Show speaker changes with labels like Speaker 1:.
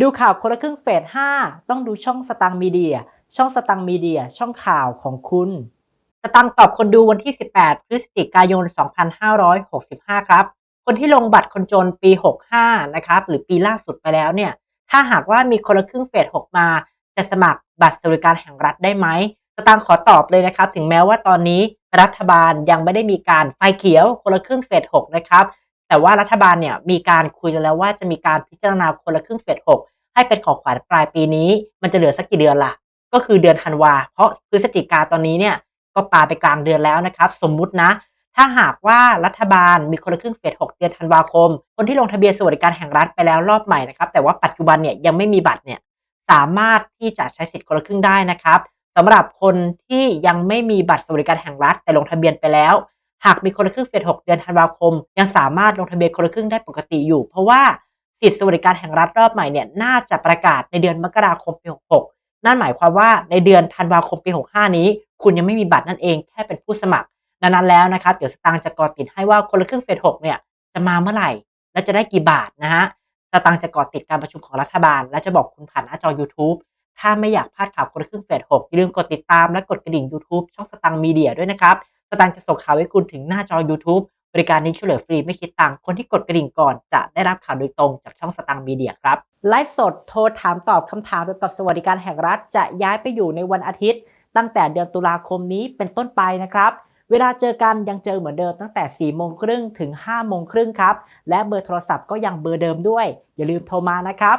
Speaker 1: ดูข่าวคนละครึ่งเฟส 5 ต้องดูช่องสตังมีเดีย ช่องสตังมีเดีย ช่องข่าวของคุณ สตังค์ตอบคนดูวันที่ 18 พฤศจิกายน 2565 ครับ คนที่ลงบัตรคนจนปี 65 นะครับ หรือปีล่าสุดไปแล้วเนี่ย ถ้าหากว่ามีคนละครึ่งเฟส 6 มา จะสมัครบัตรสวัสดิการแห่งรัฐได้ไหม สตางค์ขอตอบเลยนะครับ ถึงแม้ว่าตอนนี้รัฐบาลยังไม่ได้มีการไฟเขียวคนละครึ่งเฟส 6 นะครับ แต่ว่ารัฐบาลเนี่ยมีการคุยกันแล้วว่าจะมีการพิจารณาคนละครึ่งเฟส6ให้เป็นของขวัญปลายปีนี้ มันจะเหลือสักกี่เดือนล่ะ ก็คือเดือนธันวา เพราะพฤศจิกาตอนนี้เนี่ยก็ปาไปกลางเดือนแล้วนะครับ สมมุตินะ ถ้าหากว่ารัฐบาลมีคนละครึ่งเฟส6เดือนธันวาคม คนที่ลงทะเบียนสวัสดิการแห่งรัฐไปแล้วรอบใหม่นะครับแต่ว่าปัจจุบันเนี่ยยังไม่มีบัตรเนี่ยสามารถที่จะใช้สิทธิ์คนละครึ่งได้นะครับสำหรับคนที่ยังไม่มีบัตรสวัสดิการแห่งรัฐแต่ลงทะเบียนไปแล้ว หากมีคนละครึ่งเฟส6เดือนธันวาคม ยังสามารถลงทะเบียนคนละครึ่งได้ปกติอยู่ เพราะว่าสิทธิสวัสดิการแห่งรัฐรอบใหม่เนี่ยน่าจะประกาศในเดือนมกราคมปี66 นั่นหมายความว่าในเดือนธันวาคมปี 65 นี้ คุณยังไม่มีบัตรนั่นเองแค่เป็นผู้สมัครดังนั้นแล้วนะครับเดี๋ยวสตางค์จะกอติดให้ว่าคนละครึ่งเฟส6เนี่ยจะมาเมื่อไหร่ และจะได้กี่บาทนะฮะสตางค์จะกอติดการประชุมของรัฐบาล และจะบอกคุณผ่านหน้าจอ YouTube ถ้าไม่อยากพลาดข่าวคนละครึ่งเฟส6อย่าลืมกดติดตามและกดกระดิ่ง YouTube ช่องสตังค์มีเดียด้วยนะครับ สตังค์จะส่งข่าวให้คุณถึงหน้าจอ YouTube บริการนี้ช่วยเหลือฟรีไม่คิดตังค์คนที่กดกระดิ่งก่อนจะได้รับข่าวโดยตรงจากช่องสตังค์มีเดียครับ ไลฟ์สดโทรถามตอบคำถามเกี่ยวกับสวัสดิการแห่งรัฐ จะย้ายไปอยู่ในวันอาทิตย์ ตั้งแต่เดือนตุลาคมนี้เป็นต้นไปนะครับ เวลาเจอกันยังเจอเหมือนเดิมตั้งแต่ 4 โมงครึ่งถึง 5 โมงครึ่งครับ และเบอร์โทรศัพท์ก็ยังเบอร์เดิมด้วย อย่าลืมโทรมานะครับ